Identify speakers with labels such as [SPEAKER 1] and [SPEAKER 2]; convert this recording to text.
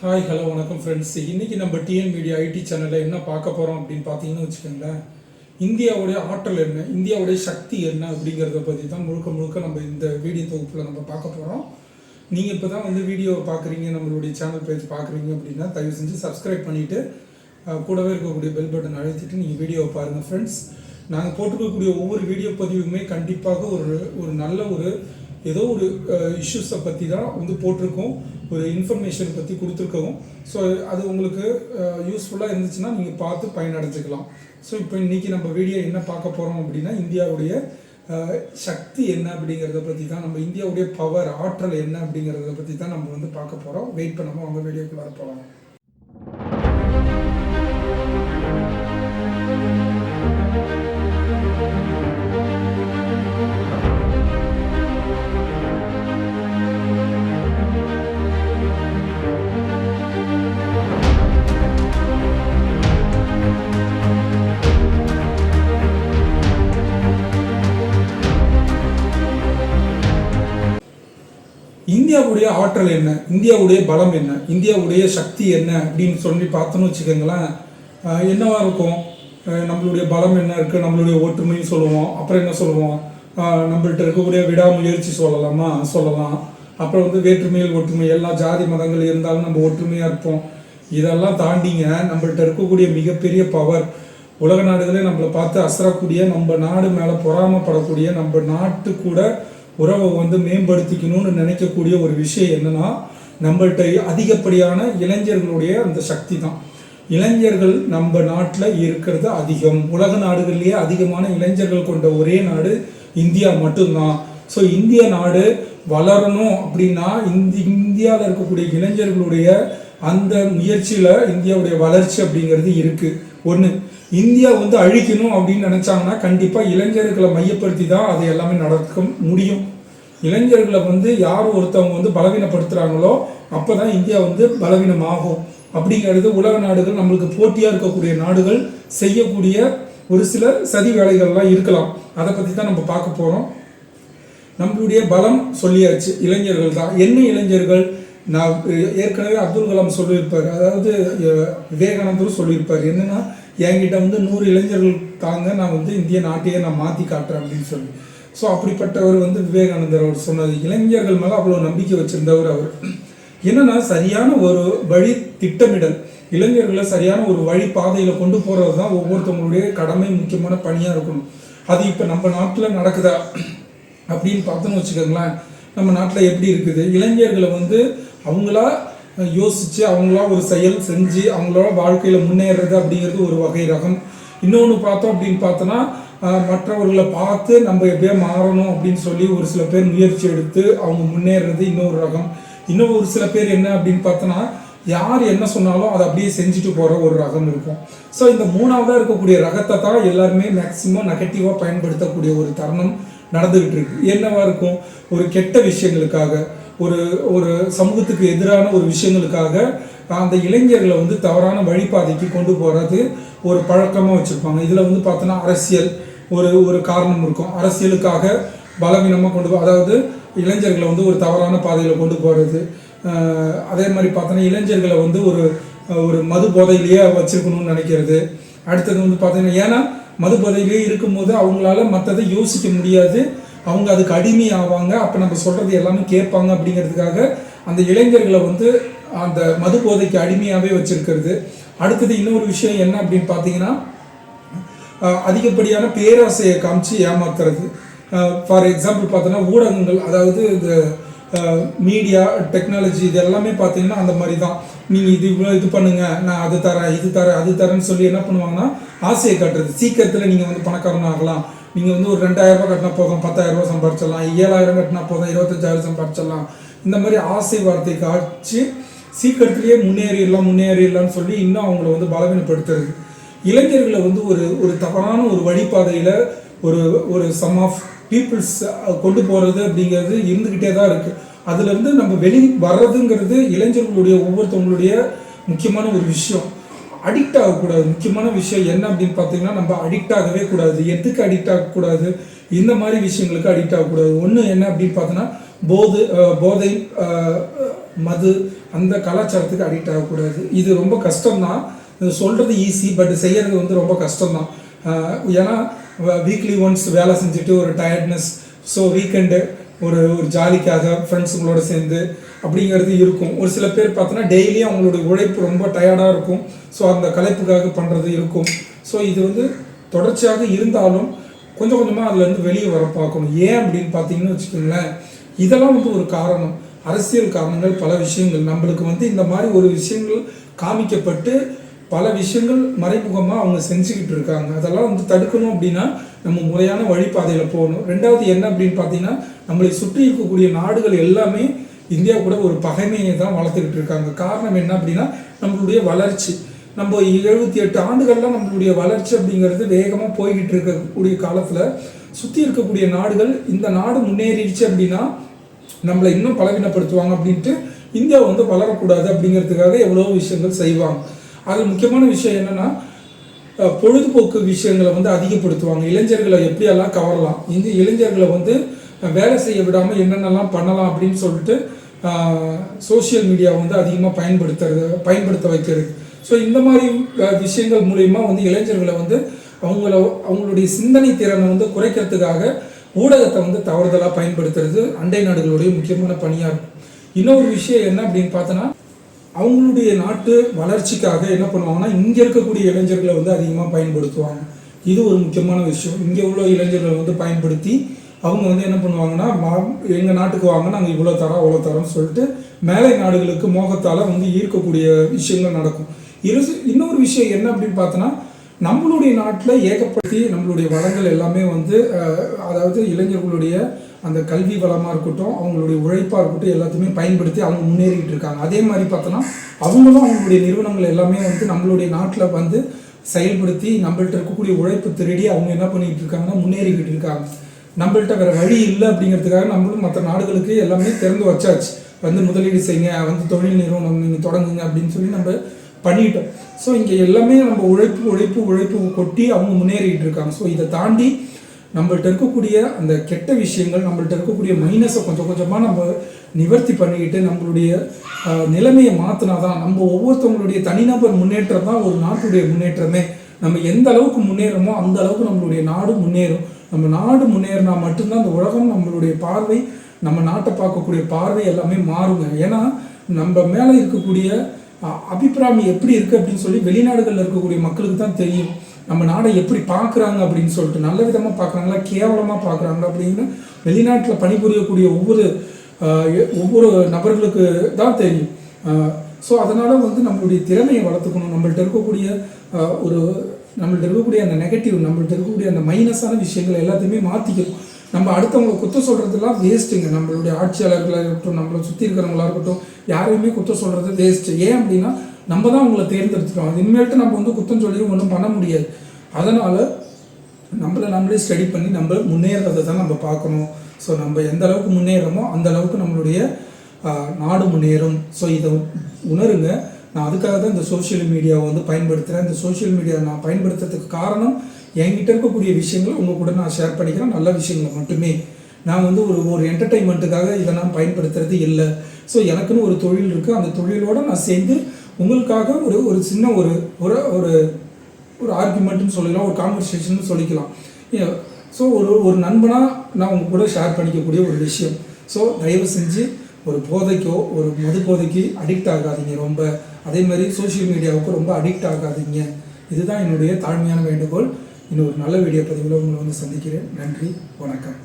[SPEAKER 1] Hi hello வணக்கம் friends இன்றைக்கி நம்ம டிஎன் மீடியா ஐடி சேனலில் என்ன பார்க்க போகிறோம் அப்படின்னு பார்த்தீங்கன்னு வச்சுக்கோங்களேன். இந்தியாவுடைய ஆற்றல் என்ன? இந்தியாவுடைய சக்தி என்ன அப்படிங்கிறத பற்றி தான் முழுக்க முழுக்க நம்ம இந்த வீடியோ தொகுப்பில் நம்ம பார்க்க போகிறோம் நீங்கள் இப்போ தான் வந்து வீடியோவை பார்க்குறீங்க நம்மளுடைய சேனல் பேஜ் பார்க்குறீங்க அப்படின்னா தயவு செஞ்சு சப்ஸ்கிரைப் பண்ணிவிட்டு கூடவே இருக்கக்கூடிய பெல் பட்டன் அழுத்திட்டு நீங்கள் வீடியோவை பாருங்கள் ஃப்ரெண்ட்ஸ் நாங்கள் போட்டுக்கக்கூடிய ஒவ்வொரு வீடியோ பதிவுமே கண்டிப்பாக ஒரு ஒரு நல்ல ஒரு ஏதோ ஒரு இஷ்யூஸை பற்றி தான் வந்து போட்டிருக்கோம். ஒரு இன்ஃபர்மேஷன் பற்றி கொடுத்துருக்கவும் ஸோ அது உங்களுக்கு யூஸ்ஃபுல்லாக இருந்துச்சுன்னா நீங்கள் பார்த்து பயனடைஞ்சிக்கலாம். ஸோ இப்போ இன்றைக்கி நம்ம வீடியோ என்ன பார்க்க போகிறோம் அப்படின்னா இந்தியாவுடைய சக்தி என்ன அப்படிங்கிறத பற்றி தான் நம்ம இந்தியாவுடைய பவர் ஆற்றல் என்ன அப்படிங்கிறத பற்றி தான் நம்ம வந்து பார்க்க போகிறோம் வெயிட் பண்ணாமல் அவங்க வீடியோக்குள்ளார போகலாம் இந்தியாவுடைய ஆற்றல் என்ன? இந்தியாவுடைய பலம் என்ன? இந்தியாவுடைய சக்தி என்ன? அப்படின்னு சொல்லி பார்த்தோன்னு வச்சுக்கோங்களேன் என்னவா இருக்கும்? நம்மளுடைய பலம் என்ன இருக்குது நம்மளுடைய ஒற்றுமைன்னு சொல்லுவோம். அப்புறம் என்ன சொல்லுவோம்? நம்மள்கிட்ட இருக்கக்கூடிய விடாமுயற்சி சொல்லலாமா? சொல்லலாம். அப்புறம் வந்து வேற்றுமையில் ஒற்றுமை எல்லா ஜாதி மதங்கள் இருந்தாலும் நம்ம ஒற்றுமையாக இருப்போம். இதெல்லாம் தாண்டிங்க நம்மள்கிட்ட இருக்கக்கூடிய மிகப்பெரிய பவர் உலக நாடுகளே நம்மளை பார்த்து அசரக்கூடிய நம்ம நாடு மேலே பொறாமப்படக்கூடிய நம்ம நாட்டு கூட உறவை வந்து மேம்படுத்திக்கணும்னு நினைக்கக்கூடிய ஒரு விஷயம் என்னன்னா நம்மள்கிட்ட அதிகப்படியான இளைஞர்களுடைய அந்த சக்தி தான் இளைஞர்கள் நம்ம நாட்டில் இருக்கிறது அதிகம். உலக நாடுகள்லேயே அதிகமான இளைஞர்கள் கொண்ட ஒரே நாடு இந்தியா மட்டும்தான். ஸோ இந்திய நாடு வளரணும் அப்படின்னா இந்தி இந்தியாவில் இருக்கக்கூடிய இளைஞர்களுடைய அந்த முயற்சியில் இந்தியாவுடைய வளர்ச்சி அப்படிங்கிறது இருக்குது ஒன்று இந்தியா வந்து அழிக்கணும் அப்படின்னு நினச்சாங்கன்னா கண்டிப்பாக இளைஞர்களை மையப்படுத்தி தான் அது எல்லாமே நடக்க முடியும். இளைஞர்களை வந்து யார் ஒருத்தவங்க வந்து பலவீனப்படுத்துகிறாங்களோ அப்போ தான் இந்தியா வந்து பலவீனமாகும். அப்படிங்கிறது உலக நாடுகள் நம்மளுக்கு போட்டியாக இருக்கக்கூடிய நாடுகள் செய்யக்கூடிய ஒரு சில சதி வேலைகள்லாம் இருக்கலாம். அதை பற்றி தான் நம்ம பார்க்க போகிறோம் நம்மளுடைய பலம் சொல்லியாச்சு. இளைஞர்கள் தான். என்ன இளைஞர்கள்? நான் ஏற்கனவே அப்துல் கலாம் சொல்லியிருப்பார். அதாவது விவேகானந்தரும் சொல்லியிருப்பார். என்னன்னா என்கிட்ட வந்து நூறு இளைஞர்கள் தாங்க நான் வந்து இந்திய நாட்டையே நான் மாற்றி காட்டுறேன் அப்படின்னு சொல்லி. ஸோ அப்படிப்பட்டவர் வந்து விவேகானந்தர் அவர் சொன்னது இளைஞர்கள் மேலே அவ்வளோ நம்பிக்கை வச்சுருந்தவர் அவர். என்னன்னா சரியான ஒரு வழி திட்டமிடல். இளைஞர்களை சரியான ஒரு வழி பாதையில் கொண்டு போகிறது தான் ஒவ்வொருத்தவங்களுடைய கடமை முக்கியமான பணியாக இருக்கணும். அது இப்போ நம்ம நாட்டில் நடக்குதா? அப்படின்னு பார்த்தோன்னு வச்சுக்கோங்களேன் நம்ம நாட்டில் எப்படி இருக்குது? இளைஞர்களை வந்து அவங்களா யோசித்து அவங்களா ஒரு செயல் செஞ்சு அவங்களோட வாழ்க்கையில் முன்னேறது அப்படிங்கிறது ஒரு வகை ரகம். இன்னொன்று பார்த்தோம் அப்படின்னு பார்த்தோன்னா மற்றவர்களை பார்த்து நம்ம எப்படியோ மாறணும் அப்படின்னு சொல்லி ஒரு சில பேர் முயற்சி எடுத்து அவங்க முன்னேறது இன்னொரு ரகம். இன்னும் ஒரு சில பேர் என்ன அப்படின்னு பார்த்தோன்னா யார் என்ன சொன்னாலும் அதை அப்படியே செஞ்சுட்டு போகிற ஒரு ரகம் இருக்கும். ஸோ இந்த மூணாவதாக இருக்கக்கூடிய ரகத்தை தான் எல்லாருமே மேக்சிமம் நெகட்டிவாக பயன்படுத்தக்கூடிய ஒரு தருணம் நடந்துகிட்டு இருக்கு. என்னவா இருக்கும்? ஒரு கெட்ட விஷயங்களுக்காக ஒரு ஒரு சமூகத்துக்கு எதிரான ஒரு விஷயங்களுக்காக அந்த இளைஞர்களை வந்து தவறான வழிபாதைக்கு கொண்டு போகிறது ஒரு பழக்கமாக வச்சுருப்பாங்க. இதில் வந்து பார்த்தோன்னா அரசியல் ஒரு ஒரு காரணம் இருக்கும். அரசியலுக்காக பலவீனமாக கொண்டு போ அதாவது இளைஞர்களை வந்து ஒரு தவறான பாதையில் கொண்டு போகிறது அதே மாதிரி பார்த்தோன்னா இளைஞர்களை வந்து ஒரு ஒரு மது போதையிலேயே வச்சுருக்கணும்னு நினைக்கிறது. அடுத்தது வந்து பார்த்தீங்கன்னா ஏன்னா மது போதையிலேயே இருக்கும்போது அவங்களால மற்றதை யோசிக்க முடியாது. அவங்க அதுக்கு அடிமை ஆவாங்க. அப்போ நம்ம சொல்கிறது எல்லாமே கேட்பாங்க அப்படிங்கிறதுக்காக அந்த இளைஞர்களை வந்து அந்த மது போதைக்கு அடிமையாகவே வச்சுருக்கிறது. அடுத்தது இன்னொரு விஷயம் என்ன அப்படின்னு பார்த்தீங்கன்னா அதிகப்படியான பேராசையை காமிச்சு ஏமாத்துறது. ஃபார் எக்ஸாம்பிள் பார்த்தோன்னா ஊடகங்கள் அதாவது இந்த மீடியா டெக்னாலஜி இது எல்லாமே பார்த்தீங்கன்னா அந்த மாதிரி தான் நீங்கள் இது இவ்வளோ இது பண்ணுங்கள் நான் அது தரேன் இது தரேன் அது தரேன்னு சொல்லி என்ன பண்ணுவாங்கன்னா ஆசையை காட்டுறது. சீக்கிரத்தில் நீங்கள் வந்து பணக்காரன் ஆகலாம். நீங்கள் வந்து ஒரு ரெண்டாயிரரூபா கட்டினா போதும் பத்தாயிரரூபா சம்பாரிச்சிடலாம் ஏழாயிரம் கட்டினா போதும் இருபத்தஞ்சாயிரம் சம்பாரிச்சிடலாம். இந்த மாதிரி ஆசை வார்த்தை காட்சி சீக்கிரத்துலேயே முன்னேறிடலாம் முன்னேறிடலாம்னு சொல்லி இன்னும் அவங்கள வந்து பலவீனப்படுத்துறது. இளைஞர்களை வந்து ஒரு ஒரு தவறான ஒரு வழிபாதையில் ஒரு ஒரு சம் ஆஃப் பீப்புள்ஸ் கொண்டு போகிறது அப்படிங்கிறது இருந்துக்கிட்டே தான் இருக்குது அதுலேருந்து நம்ம வெளி வர்றதுங்கிறது இளைஞர்களுடைய ஒவ்வொருத்தவங்களுடைய முக்கியமான ஒரு விஷயம். அடிக்ட் ஆகக்கூடாது. முக்கியமான விஷயம் என்ன அப்படின்னு பார்த்தீங்கன்னா நம்ம அடிக்ட் ஆகவே கூடாது. எதுக்கு அடிக்ட் ஆகக்கூடாது? இந்த மாதிரி விஷயங்களுக்கு அடிக்ட் ஆகக்கூடாது. ஒன்று என்ன அப்படின்னு பார்த்தோன்னா போது போதை மது அந்த கலாச்சாரத்துக்கு அடிக்ட் ஆகக்கூடாது. இது ரொம்ப கஷ்டம்தான். இது சொல்கிறது ஈஸி பட் செய்யறது வந்து ரொம்ப கஷ்டம்தான். தான் ஏன்னா வீக்லி ஒன்ஸ் வேலை செஞ்சுட்டு ஒரு டயர்ட்னஸ் ஸோ வீக்கெண்டு ஒரு ஒரு ஜாலிக்காக ஃப்ரெண்ட்ஸுங்களோட சேர்ந்து அப்படிங்கிறது இருக்கும். ஒரு சில பேர் பார்த்தோன்னா டெய்லியும் அவங்களுடைய உழைப்பு ரொம்ப டயர்டாக இருக்கும். ஸோ அந்த கலைப்புக்காக பண்ணுறது இருக்கும். ஸோ இது வந்து தொடர்ச்சியாக இருந்தாலும் கொஞ்சம் கொஞ்சமாக அதுலேருந்து வெளியே வர பார்க்கணும். ஏன் அப்படின்னு பார்த்தீங்கன்னு வச்சுக்கோங்களேன் இதெல்லாம் வந்து ஒரு காரணம். அரசியல் காரணங்கள் பல விஷயங்கள். நம்மளுக்கு வந்து இந்த மாதிரி ஒரு விஷயங்கள் காமிக்கப்பட்டு பல விஷயங்கள் மறைமுகமாக அவங்க செஞ்சுக்கிட்டு இருக்காங்க. அதெல்லாம் வந்து தடுக்கணும் அப்படின்னா நம்ம முறையான வழிபாதையில் போகணும். ரெண்டாவது என்ன அப்படின்னு பார்த்தீங்கன்னா நம்மளை சுற்றி இருக்கக்கூடிய நாடுகள் எல்லாமே இந்தியா கூட ஒரு பகைமையை தான் வளர்த்துக்கிட்டு இருக்காங்க. காரணம் என்ன அப்படின்னா நம்மளுடைய வளர்ச்சி. நம்ம எழுபத்தி எட்டு ஆண்டுகள்லாம் நம்மளுடைய வளர்ச்சி அப்படிங்கிறது வேகமாக போய்கிட்டு இருக்கக்கூடிய காலத்தில் சுற்றி இருக்கக்கூடிய நாடுகள் இந்த நாடு முன்னேறிடுச்சு அப்படின்னா நம்மளை இன்னும் பலவீனப்படுத்துவாங்க அப்படின்ட்டு இந்தியா வந்து வளரக்கூடாது அப்படிங்கிறதுக்காக எவ்வளோ விஷயங்கள் செய்வாங்க. அதில் முக்கியமான விஷயம் என்னென்னா பொழுதுபோக்கு விஷயங்களை வந்து அதிகப்படுத்துவாங்க. இளைஞர்களை எப்படியெல்லாம் கவரலாம்? இந்த இளைஞர்களை வந்து வேலை செய்ய விடாமல் என்னென்னலாம் பண்ணலாம் அப்படின்னு சொல்லிட்டு சோஷியல் மீடியா வந்து அதிகமாக பயன்படுத்துறது பயன்படுத்த வைக்கிறது. ஸோ இந்த மாதிரி விஷயங்கள் மூலயமா வந்து இளைஞர்களை வந்து அவங்கள அவங்களுடைய சிந்தனை திறனை வந்து குறைக்கிறதுக்காக ஊடகத்தை வந்து தவறுதலாக பயன்படுத்துறது அண்டை நாடுகளுடைய முக்கியமான பணியாக இருக்கும். இன்னொரு விஷயம் என்ன அப்படின்னு பார்த்தோன்னா அவங்களுடைய நாட்டு வளர்ச்சிக்காக என்ன பண்ணுவாங்கன்னா இங்கே இருக்கக்கூடிய இளைஞர்களை வந்து அதிகமாக பயன்படுத்துவாங்க. இது ஒரு முக்கியமான விஷயம். இங்கே உள்ள இளைஞர்களை வந்து பயன்படுத்தி அவங்க வந்து என்ன பண்ணுவாங்கன்னா எங்கள் நாட்டுக்கு வாங்க நாங்கள் இவ்வளோ தரோம் அவ்வளோ தரோம்னு சொல்லிட்டு மேலை நாடுகளுக்கு மோகத்தால் வந்து ஈர்க்கக்கூடிய விஷயங்கள் நடக்கும். இரு இன்னொரு விஷயம் என்ன அப்படின்னு பார்த்தோன்னா நம்மளுடைய நாட்டில் ஏகப்படுத்தி நம்மளுடைய வளங்கள் எல்லாமே வந்து அதாவது இளைஞர்களுடைய அந்த கல்வி வளமாக இருக்கட்டும் அவங்களுடைய உழைப்பாக இருக்கட்டும் எல்லாத்தையுமே பயன்படுத்தி அவங்க முன்னேறிக்கிட்டு இருக்காங்க. அதே மாதிரி பார்த்தோன்னா அவங்களும் அவங்களுடைய நிறுவனங்கள் எல்லாமே வந்து நம்மளுடைய நாட்டில் வந்து செயல்படுத்தி நம்மள்ட்ட இருக்கக்கூடிய உழைப்பு திருடி அவங்க என்ன பண்ணிக்கிட்டு இருக்காங்கன்னா முன்னேறிக்கிட்டு இருக்காங்க. நம்மள்ட்ட வேற வழி இல்லை அப்படிங்கிறதுக்காக நம்மளும் மற்ற நாடுகளுக்கு எல்லாமே திறந்து வச்சாச்சு. வந்து முதலீடு செய்யுங்க வந்து தொழில் நிறுவனம் நீங்கள் தொடங்குங்க அப்படின்னு சொல்லி நம்ம பண்ணிட்டோம். ஸோ இங்கே எல்லாமே நம்ம உழைப்பு உழைப்பு உழைப்பு கொட்டி அவங்க முன்னேறிட்டு இருக்காங்க. ஸோ இதை தாண்டி நம்மள்ட்ட இருக்கக்கூடிய அந்த கெட்ட விஷயங்கள் நம்மள்ட்ட இருக்கக்கூடிய மைனஸை கொஞ்சம் கொஞ்சமாக நம்ம நிவர்த்தி பண்ணிக்கிட்டு நம்மளுடைய நிலைமையை மாற்றினா தான் நம்ம ஒவ்வொருத்தவங்களுடைய தனிநபர் முன்னேற்றம் தான் ஒரு நாட்டுடைய முன்னேற்றமே. நம்ம எந்த அளவுக்கு முன்னேறமோ அந்த அளவுக்கு நம்மளுடைய நாடு முன்னேறும். நம்ம நாடு முன்னேறினா மட்டும்தான் அந்த உலகம் நம்மளுடைய பார்வை நம்ம நாட்டை பார்க்கக்கூடிய பார்வை எல்லாமே மாறுங்க. ஏன்னா நம்ம மேலே இருக்கக்கூடிய அபிப்பிராயம் எப்படி இருக்குது அப்படின்னு சொல்லி வெளிநாடுகளில் இருக்கக்கூடிய மக்களுக்கு தான் தெரியும். நம்ம நாடை எப்படி பார்க்குறாங்க அப்படின்னு சொல்லிட்டு நல்ல விதமாக பார்க்குறாங்களா கேவலமாக பார்க்குறாங்களா அப்படின்னு வெளிநாட்டில் பணிபுரியக்கூடிய ஒவ்வொரு ஒவ்வொரு நபர்களுக்கு தான் தெரியும். ஸோ அதனால் வந்து நம்மளுடைய திறமையை வளர்த்துக்கணும். நம்மள்ட்ட இருக்கக்கூடிய ஒரு நம்மள்ட்ட இருக்கக்கூடிய அந்த நெகட்டிவ் நம்மள்ட்ட இருக்கக்கூடிய அந்த மைனஸான விஷயங்களை எல்லாத்தையுமே மாற்றிக்கணும் நம்ம அடுத்தவங்களை குத்தம் சொல்கிறதுலாம் வேஸ்ட்டுங்க நம்மளுடைய ஆட்சியாளர்களாக இருக்கட்டும் நம்மளை சுற்றி இருக்கிறவங்களா இருக்கட்டும் யாரையுமே குத்தம் சொல்கிறது வேஸ்ட்டு ஏன் அப்படின்னா நம்ம தான் உங்களை தேர்ந்தெடுத்துட்டோம். இனிமேல்ட்டு நம்ம வந்து குத்தம் சொல்லி ஒன்றும் பண்ண முடியாது. அதனால் நம்மளை நம்மளே ஸ்டடி பண்ணி நம்ம முன்னேறதை தான் நம்ம பார்க்கணும். ஸோ நம்ம எந்த அளவுக்கு முன்னேறமோ அந்த அளவுக்கு நம்மளுடைய நாடு முன்னேறும். ஸோ இதை உணருங்க. நான் அதுக்காக தான் இந்த சோஷியல் மீடியாவை வந்து பயன்படுத்துகிறேன் இந்த சோஷியல் மீடியாவை நான் பயன்படுத்துறதுக்கு காரணம் என்கிட்ட இருக்கக்கூடிய விஷயங்கள் உங்கள் கூட நான் ஷேர் பண்ணிக்கிறேன். நல்ல விஷயங்களை மட்டுமே. நான் வந்து ஒரு ஒரு என்டர்டைன்மெண்ட்டுக்காக இதை நான் பயன்படுத்துறது இல்லை. ஸோ எனக்குன்னு ஒரு தொழில் இருக்குது அந்த தொழிலோடு நான் சேர்ந்து உங்களுக்காக ஒரு ஒரு சின்ன ஒரு ஒரு ஒரு ஒரு ஆர்குமெண்ட்னு சொல்லிக்கலாம் ஒரு கான்வர்சேஷன் சொல்லிக்கலாம். ஸோ ஒரு ஒரு நண்பனாக நான் உங்கள் கூட ஷேர் பண்ணிக்கக்கூடிய ஒரு விஷயம். ஸோ தயவு செஞ்சு ஒரு போதைக்கோ ஒரு மது போதைக்கு அடிக்ட் ஆகாதீங்க ரொம்ப. அதே மாதிரி சோஷியல் மீடியாவுக்கு ரொம்ப அடிக்ட் ஆகாதீங்க. இதுதான் என்னுடைய தாழ்மையான வேண்டுகோள். இன்னும் ஒரு நல்ல வீடியோ பதிவில் உங்களை வந்து சந்திக்கிறேன். நன்றி வணக்கம்.